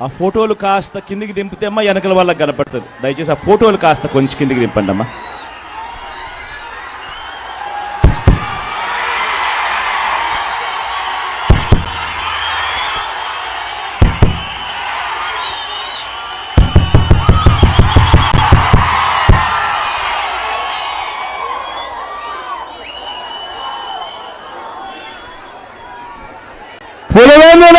ఆ ఫోటోలు కాస్త కిందికి దింపితే అమ్మా వెనకల వాళ్ళకి కనపడుతుంది. దయచేసి ఆ ఫోటోలు కాస్త కొంచెం కిందికి దింపండి అమ్మా పులివెందుల!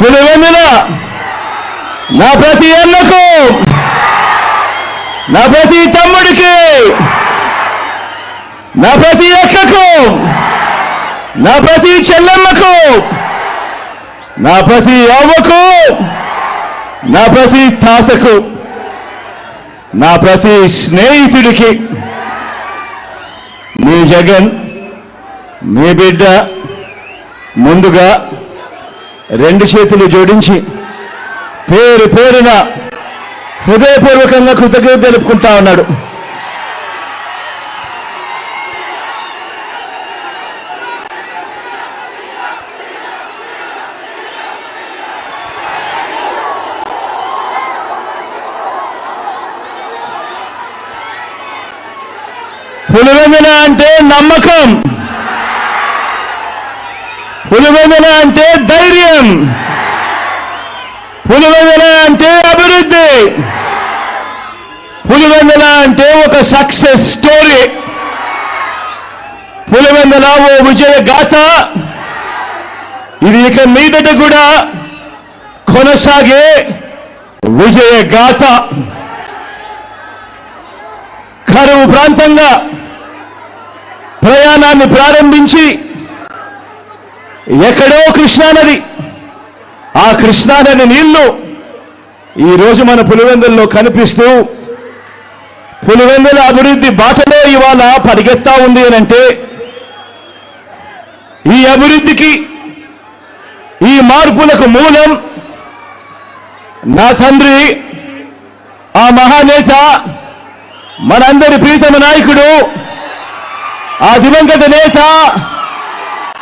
పులివెన్నుల నా ప్రతి అన్నకు! నా ప్రతి తమ్ముడికి! నా ప్రతి అక్కకు! నా ప్రతి చెల్లెమ్మకు! నా ప్రతి అవ్వకు! నా ప్రతి తాతకు! నా ప్రతి స్నేహితుడికి! మీ జగన్ మీ బిడ్డ ముందుగా రెండు చేతులు జోడించి పేరు పేరున హృదయపూర్వకంగా కృతజ్ఞత తెలుపుకుంటా ఉన్నాడు. పులివెందున అంటే నమ్మకం. పులివెందున అంటే ధైర్యం. పులివెందున అంటే అభివృద్ధి. పులివెందున అంటే ఒక సక్సెస్ స్టోరీ. పులివెందుల ఓ విజయ గాథ. ఇది ఇక మీదట కూడా కొనసాగే విజయ గాథ. కరువు ప్రాంతంగా ప్రయాణాన్ని ప్రారంభించి ఎక్కడో కృష్ణానది ఆ కృష్ణానది నీళ్ళు ఈరోజు మన పులివెందుల్లో కనిపిస్తూ పులివెందుల అభివృద్ధి బాటలో ఇవాళ పరిగెత్తా ఉంది అంటే ఈ అభివృద్ధికి ఈ మార్పులకు మూలం నా తండ్రి ఆ మహానేత మనందరి ప్రీతమ నాయకుడు ఆ దివంగత నేత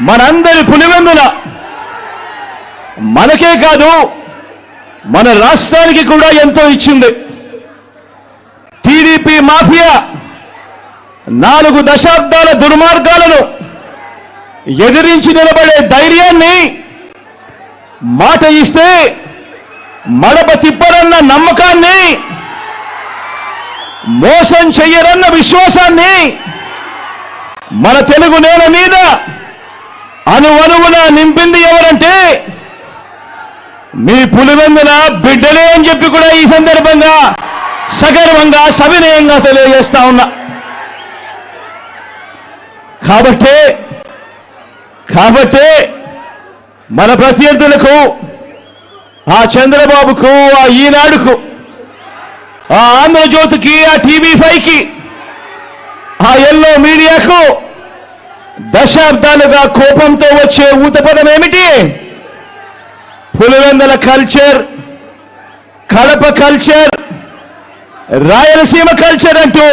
మనందరి పులివెందుల. మనకే కాదు మన రాష్ట్రానికి కూడా ఎంతో ఇచ్చింది. టీడీపీ మాఫియా నాలుగు దశాబ్దాల దుర్మార్గాలను ఎదిరించి నిలబడే ధైర్యాన్ని మాట ఇస్తే మడప తిప్పరన్న నమ్మకాన్ని మోసం చెయ్యరన్న విశ్వాసాన్ని మన తెలుగు నేల మీద అనువనువున నింపింది ఎవరంటే మీ పులివెందున బిడ్డలే అని చెప్పి కూడా ఈ సందర్భంగా సగర్వంగా సవినయంగా తెలియజేస్తా ఉన్నా. కాబట్టే కాబట్టే మన ప్రత్యర్థులకు ఆ చంద్రబాబుకు ఆ ఈనాడుకు ఆ ఆంధ్రజ్యోతికి ఆ టీవీ ఫైవ్కి ఆ ఎల్లో మీడియాకు దశాబ్దాలుగా కోపంతో వచ్చే ఊతపదం ఏమిటి? Pulivendula culture Kadapa culture Rayalaseema culture అంటూ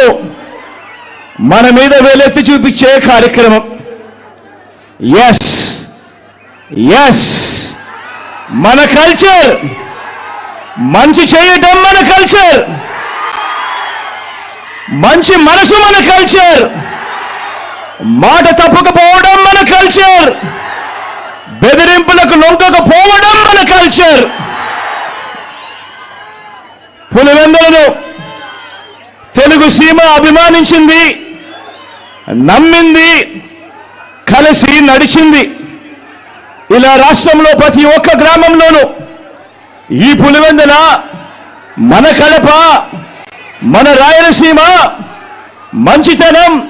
మన మీద వేలెత్తి చూపించే కార్యక్రమం. ఎస్ ఎస్ మన కల్చర్ మంచి చేయటం మన కల్చర్ మంచి మనసు మన కల్చర్ మాట తప్పకపోవడం మన కల్చర్ బెదిరింపులకు లొంగకపోవడం మన కల్చర్ పులివెందులను తెలుగు సీమ అభిమానించింది నమ్మింది కలిసి నడిచింది. ఇలా రాష్ట్రంలో ప్రతి ఒక్క గ్రామంలోనూ ఈ పులివెందుల మన కడప మన రాయలసీమ మంచితనం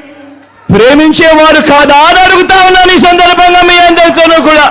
ప్రేమించేవారు కాదా అని అడుగుతా ఉన్నాను ఈ సందర్భంగా మీ అందరితోనూ కూడా.